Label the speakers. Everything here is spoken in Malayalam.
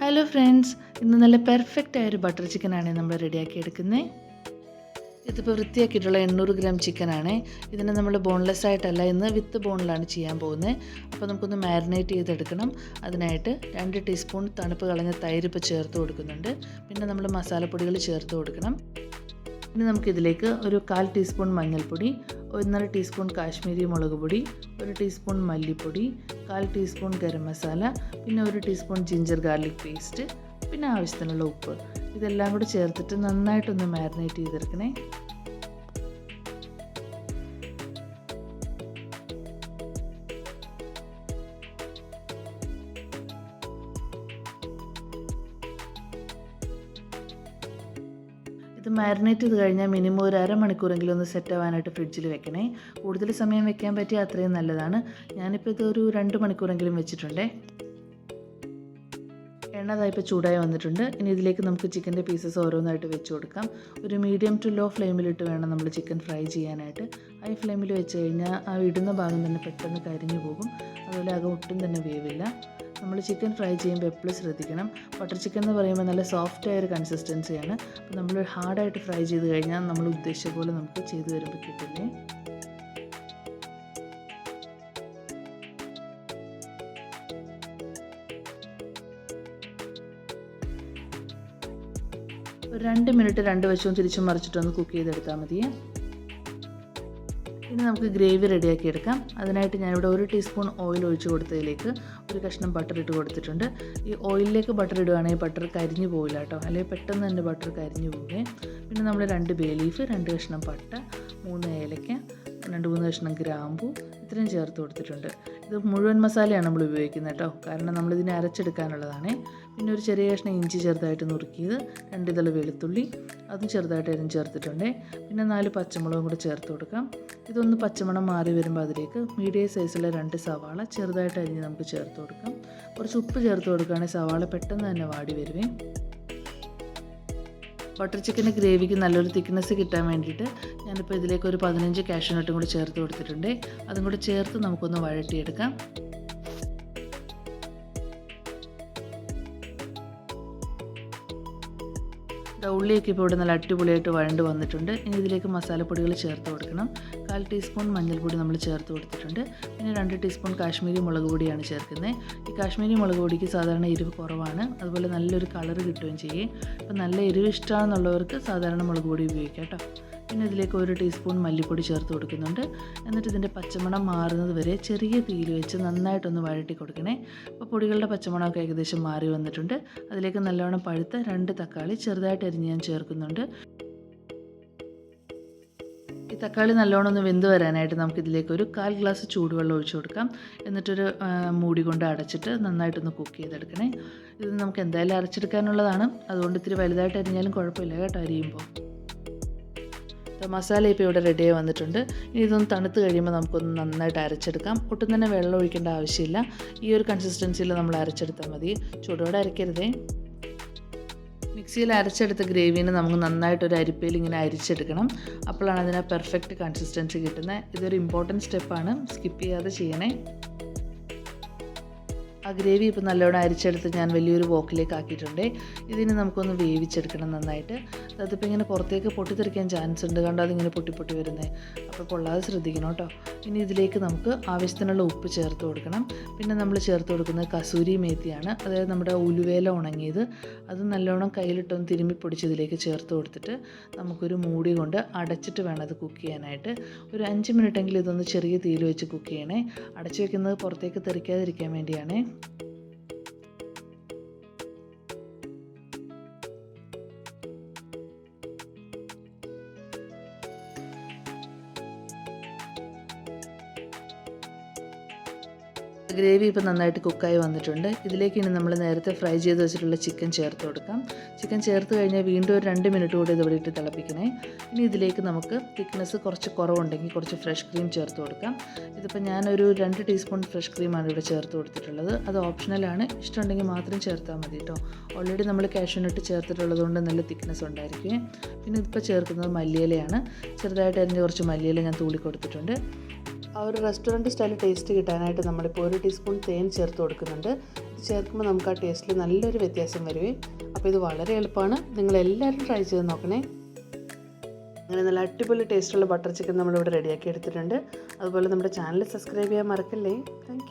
Speaker 1: ഹലോ ഫ്രണ്ട്സ് ഇന്ന് നല്ല പെർഫെക്റ്റ് ആയൊരു ബട്ടർ ചിക്കനാണ് നമ്മൾ റെഡിയാക്കി എടുക്കുന്നത് ഇതിപ്പോൾ വൃത്തിയാക്കിയിട്ടുള്ള എണ്ണൂറ് ഗ്രാം ചിക്കനാണ് ഇതിനെ നമ്മൾ ബോൺലെസ് ആയിട്ടല്ല ഇന്ന് വിത്ത് ബോണിലാണ് ചെയ്യാൻ പോകുന്നത് അപ്പോൾ നമുക്കൊന്ന് മാരിനേറ്റ് ചെയ്തെടുക്കണം. അതിനായിട്ട് രണ്ട് ടീസ്പൂൺ തണുപ്പ് കളഞ്ഞ തൈര് ഇപ്പോൾ ചേർത്ത് കൊടുക്കുന്നുണ്ട്. പിന്നെ നമ്മൾ മസാലപ്പൊടികൾ ചേർത്ത് കൊടുക്കണം. ഇനി നമുക്കിതിലേക്ക് ഒരു കാൽ ടീസ്പൂൺ മഞ്ഞൾപ്പൊടി ഒന്നര ടീസ്പൂൺ കാശ്മീരി മുളക് പൊടി ഒരു ടീസ്പൂൺ മല്ലിപ്പൊടി കാൽ ടീസ്പൂൺ ഗരം മസാല പിന്നെ ഒരു ടീസ്പൂൺ ജിഞ്ചർ ഗാർലിക് പേസ്റ്റ് പിന്നെ ആവശ്യത്തിനുള്ള ഉപ്പ്. ഇതെല്ലാം കൂടി ചേർത്തിട്ട് നന്നായിട്ടൊന്ന് മാരിനേറ്റ് ചെയ്തെടുക്കണേ. ഇത് മാരിനേറ്റ് ചെയ്ത് കഴിഞ്ഞാൽ മിനിമം ഒരു അരമണിക്കൂറെങ്കിലും ഒന്ന് സെറ്റ് ആവാനായിട്ട് ഫ്രിഡ്ജിൽ വെക്കണേ. കൂടുതൽ സമയം വെക്കാൻ പറ്റിയ അത്രയും നല്ലതാണ്. ഞാനിപ്പോൾ ഇത് ഒരു രണ്ട് മണിക്കൂറെങ്കിലും വെച്ചിട്ടുണ്ടേ. എണ്ണ ഇപ്പോൾ ചൂടായി വന്നിട്ടുണ്ട്. ഇനി ഇതിലേക്ക് നമുക്ക് ചിക്കന്റെ പീസസ് ഓരോന്നായിട്ട് വെച്ച് കൊടുക്കാം. ഒരു മീഡിയം ടു ലോ ഫ്ലെയിമിലിട്ട് വേണം നമ്മൾ ചിക്കൻ ഫ്രൈ ചെയ്യാനായിട്ട്. ഹൈ ഫ്ലെയിമിൽ വെച്ച് കഴിഞ്ഞാൽ ആ ഇടുന്ന ഭാഗം തന്നെ പെട്ടെന്ന് കരിഞ്ഞു പോകും. അതുപോലെ അകം ഒട്ടും തന്നെ വേവില്ല. നമ്മൾ ചിക്കൻ ഫ്രൈ ചെയ്യുമ്പോൾ എപ്പോഴും ശ്രദ്ധിക്കണം. ബട്ടർ ചിക്കൻ എന്ന് പറയുമ്പോൾ നല്ല സോഫ്റ്റ് ഒരു കൺസിസ്റ്റൻസിയാണ് അപ്പോൾ നമ്മൾ ഹാർഡായിട്ട് ഫ്രൈ ചെയ്ത് കഴിഞ്ഞാൽ നമ്മൾ ഉദ്ദേശിച്ച പോലെ നമുക്ക് ചെയ്ത് വരുമ്പോൾ കിട്ടില്ലേ? ഒരു രണ്ട് മിനിറ്റ് രണ്ട് വശവും തിരിച്ചും മറിച്ചിട്ടൊന്ന് കുക്ക് ചെയ്തെടുത്താൽ മതിയേ ഇനി നമുക്ക് ഗ്രേവി റെഡിയാക്കി എടുക്കാം. അതിനായിട്ട് ഞാനിവിടെ ഒരു ടീസ്പൂൺ ഓയിൽ ഒഴിച്ച് കൊടുത്തതിലേക്ക് ഒരു കഷ്ണം ബട്ടർ ഇട്ട് കൊടുത്തിട്ടുണ്ട്. ഈ ഓയിലിലേക്ക് ബട്ടർ ഇടുകയാണെങ്കിൽ ബട്ടർ കരിഞ്ഞു പോവില്ല കേട്ടോ. അല്ലെങ്കിൽ പെട്ടെന്ന് തന്നെ ബട്ടർ കരിഞ്ഞു പോവേ പിന്നെ നമ്മൾ രണ്ട് ബേ ലീഫ് രണ്ട് കഷ്ണം പട്ട മൂന്ന് ഏലക്ക രണ്ട് മൂന്ന് കഷ്ണം ഗ്രാമ്പു ഇത്രയും ചേർത്ത് കൊടുത്തിട്ടുണ്ട്. ഇത് മുഴുവൻ മസാലയാണ് നമ്മൾ ഉപയോഗിക്കുന്നത് കേട്ടോ. കാരണം നമ്മളിതിനെ അരച്ചെടുക്കാനുള്ളതാണേ. പിന്നെ ഒരു ചെറിയ കഷ്ണം ഇഞ്ചി ചെറുതായിട്ട് നുറുക്കിയത് രണ്ട് ഇതള വെളുത്തുള്ളി അതും ചെറുതായിട്ട് അരിഞ്ഞ് ചേർത്തിട്ടുണ്ട്. പിന്നെ നാല് പച്ചമുളകും കൂടെ ചേർത്ത് കൊടുക്കാം. ഇതൊന്ന് പച്ചമണം മാറി വരുമ്പോൾ അതിലേക്ക് മീഡിയം സൈസുള്ള രണ്ട് സവാള ചെറുതായിട്ട് അരിഞ്ഞ് നമുക്ക് ചേർത്ത് കൊടുക്കാം. കുറച്ച് ഉപ്പ് ചേർത്ത് കൊടുക്കുകയാണെങ്കിൽ സവാള പെട്ടെന്ന് തന്നെ വാടി വരുവേ. ബട്ടർ ചിക്കന്റെ ഗ്രേവിക്ക് നല്ലൊരു തിക്നെസ് കിട്ടാൻ വേണ്ടിയിട്ട് ഞാനിപ്പോൾ ഇതിലേക്ക് ഒരു പതിനഞ്ച് കാഷ്യൂനട്ടും കൂടി ചേർത്ത് കൊടുത്തിട്ടുണ്ട്. അതും കൂടി ചേർത്ത് നമുക്കൊന്ന് വഴട്ടിയെടുക്കാം ഉള്ളിയൊക്കെ ഇപ്പോൾ ഇവിടെ നല്ല അടിപൊളിയായിട്ട് വഴണ്ട് വന്നിട്ടുണ്ട്. ഇനി ഇതിലേക്ക് മസാലപ്പൊടികൾ ചേർത്ത് കൊടുക്കണം. കാൽ ടീസ്പൂൺ മഞ്ഞൾപ്പൊടി നമ്മൾ ചേർത്ത് കൊടുത്തിട്ടുണ്ട്. പിന്നെ രണ്ട് ടീസ്പൂൺ കാശ്മീരി മുളക് പൊടിയാണ് ചേർക്കുന്നത്. ഈ കാശ്മീരി മുളക് പൊടിക്ക് സാധാരണ എരിവ് കുറവാണ്. അതുപോലെ നല്ലൊരു കളർ കിട്ടുകയും ചെയ്യും. അപ്പോൾ നല്ല എരിവ് ഇഷ്ടമാണെന്നുള്ളവർക്ക് സാധാരണ മുളക് പൊടി ഉപയോഗിക്കാം കേട്ടോ. പിന്നെ ഇതിലേക്ക് ഒരു ടീസ്പൂൺ മല്ലിപ്പൊടി ചേർത്ത് കൊടുക്കുന്നുണ്ട്. എന്നിട്ട് ഇതിന്റെ പച്ചമണം മാറുന്നത് വരെ ചെറിയ തീയിൽ വെച്ച് നന്നായിട്ടൊന്ന് വഴട്ടി കൊടുക്കണേ. അപ്പോൾ പൊടികളുടെ പച്ചമണമൊക്കെ ഏകദേശം മാറി വന്നിട്ടുണ്ട്. അതിലേക്ക് നല്ലവണ്ണം പഴുത്ത രണ്ട് തക്കാളി ചെറുതായിട്ട് അരിഞ്ഞ് ഞാൻ ചേർക്കുന്നുണ്ട്. ഈ തക്കാളി നല്ലോണം ഒന്ന് വെന്ത് വരാനായിട്ട് നമുക്കിതിലേക്ക് ഒരു കാൽ ഗ്ലാസ് ചൂടുവെള്ളം ഒഴിച്ചു കൊടുക്കാം. എന്നിട്ടൊരു മൂടി കൊണ്ട് അടച്ചിട്ട് നന്നായിട്ടൊന്ന് കുക്ക് ചെയ്തെടുക്കണേ. ഇത് നമുക്ക് എന്തായാലും അരച്ചെടുക്കാനുള്ളതാണ്. അതുകൊണ്ട് ഇത്തിരി വലുതായിട്ട് അരിഞ്ഞാലും കുഴപ്പമില്ല കേട്ടോ അരിയുമ്പോൾ. മസാല ഇപ്പോൾ ഇവിടെ റെഡിയായി വന്നിട്ടുണ്ട്. ഇനി ഇതൊന്ന് തണുത്ത് കഴിയുമ്പോൾ നമുക്കൊന്ന് നന്നായിട്ട് അരച്ചെടുക്കാം. ഒട്ടും തന്നെ വെള്ളം ഒഴിക്കേണ്ട ആവശ്യമില്ല. ഈ ഒരു കൺസിസ്റ്റൻസിയിൽ നമ്മൾ അരച്ചെടുത്താൽ മതി. ചൂടോടെ അരയ്ക്കരുതേ. മിക്സിയിൽ അരച്ചെടുത്ത ഗ്രേവീനെ നമുക്ക് നന്നായിട്ട് ഒരു അരിപ്പയിൽ ഇങ്ങനെ അരിച്ചെടുക്കണം. അപ്പോഴാണ് അതിന് പെർഫെക്റ്റ് കൺസിസ്റ്റൻസി കിട്ടുന്നത്. ഇതൊരു ഇമ്പോർട്ടന്റ് സ്റ്റെപ്പാണ് സ്കിപ്പ് ചെയ്യാതെ ചെയ്യണേ. ആ ഗ്രേവി ഇപ്പോൾ നല്ലോണം അരിച്ചെടുത്ത് ഞാൻ വലിയൊരു വോക്കിലേക്ക് ആക്കിയിട്ടുണ്ട്. ഇതിന് നമുക്കൊന്ന് വേവിച്ചെടുക്കണം നന്നായിട്ട്. അതിപ്പോൾ ഇങ്ങനെ പുറത്തേക്ക് പൊട്ടിത്തെറിക്കാൻ ചാൻസ് ഉണ്ട്. കണ്ടോ അതിങ്ങനെ പൊട്ടി പൊട്ടി വരുന്നത് അപ്പോൾ കൊള്ളാതെ ശ്രദ്ധിക്കണം കേട്ടോ. ഇനി ഇതിലേക്ക് നമുക്ക് ആവശ്യത്തിനുള്ള ഉപ്പ് ചേർത്ത് കൊടുക്കണം. പിന്നെ നമ്മൾ ചേർത്ത് കൊടുക്കുന്നത് കസൂരി മേത്തിയാണ്. അതായത് നമ്മുടെ ഉലുവേല ഉണങ്ങിയത്. അത് നല്ലോണം കയ്യിലിട്ടൊന്ന് തിരുമ്മി പൊടിച്ച് ഇതിലേക്ക് ചേർത്ത് കൊടുത്തിട്ട് നമുക്കൊരു മൂടി കൊണ്ട് അടച്ചിട്ട് വേണം അത് കുക്ക് ചെയ്യാനായിട്ട്. ഒരു അഞ്ച് മിനിറ്റെങ്കിലും ഇതൊന്ന് ചെറിയ തീയിൽ വെച്ച് കുക്ക് ചെയ്യണേ. അടച്ചു വെക്കുന്നത് പുറത്തേക്ക് തെറിക്കാതിരിക്കാൻ വേണ്ടിയാണേ. Thank you. ഗ്രേവി ഇപ്പോൾ നന്നായിട്ട് കുക്കായി വന്നിട്ടുണ്ട്. ഇതിലേക്ക് ഇനി നമ്മൾ നേരത്തെ ഫ്രൈ ചെയ്ത് വെച്ചിട്ടുള്ള ചിക്കൻ ചേർത്ത് കൊടുക്കാം. ചിക്കൻ ചേർത്ത് കഴിഞ്ഞാൽ വീണ്ടും ഒരു രണ്ട് മിനിറ്റ് കൂടി ഇത് ഇട്ട് തിളപ്പിക്കണേ. ഇനി ഇതിലേക്ക് നമുക്ക് തിക്നെസ് കുറച്ച് കുറവുണ്ടെങ്കിൽ കുറച്ച് ഫ്രഷ് ക്രീം ചേർത്ത് കൊടുക്കാം. ഇതിപ്പോൾ ഞാനൊരു രണ്ട് ടീസ്പൂൺ ഫ്രഷ് ക്രീമാണ് ഇവിടെ ചേർത്ത് കൊടുത്തിട്ടുള്ളത്. അത് ഓപ്ഷണലാണ് ഇഷ്ടമുണ്ടെങ്കിൽ മാത്രം ചേർത്താൽ മതി കേട്ടോ. ഓൾറെഡി നമ്മൾ കാഷ്യൂനട്ട് ചേർത്തിട്ടുള്ളത് കൊണ്ട് നല്ല തിക്നെസ് ഉണ്ടായിരിക്കും. പിന്നെ ഇതിപ്പോൾ ചേർക്കുന്നത് മല്ലിയിലയാണ്. ചെറുതായിട്ട് അതിന്റെ കുറച്ച് മല്ലിയില ഞാൻ തൂളി കൊടുത്തിട്ടുണ്ട് ആ ഒരു റെസ്റ്റോറന്റ് സ്റ്റൈൽ ടേസ്റ്റ് കിട്ടാനായിട്ട് നമ്മളിപ്പോൾ ഒരു ടീസ്പൂൺ തേൻ ചേർത്ത് കൊടുക്കുന്നുണ്ട്. ഇത് ചേർക്കുമ്പോൾ നമുക്ക് ആ ടേസ്റ്റിൽ നല്ലൊരു വ്യത്യാസം വരുവേ. അപ്പോൾ ഇത് വളരെ എളുപ്പമാണ്. നിങ്ങൾ എല്ലാവരും ട്രൈ ചെയ്ത് നോക്കണേ. അങ്ങനെ നല്ല അടിപൊളി ടേസ്റ്റുള്ള ബട്ടർ ചിക്കൻ നമ്മളിവിടെ റെഡിയാക്കി എടുത്തിട്ടുണ്ട്. അതുപോലെ നമ്മുടെ ചാനൽ സബ്സ്ക്രൈബ് ചെയ്യാൻ മറക്കല്ലേ. താങ്ക്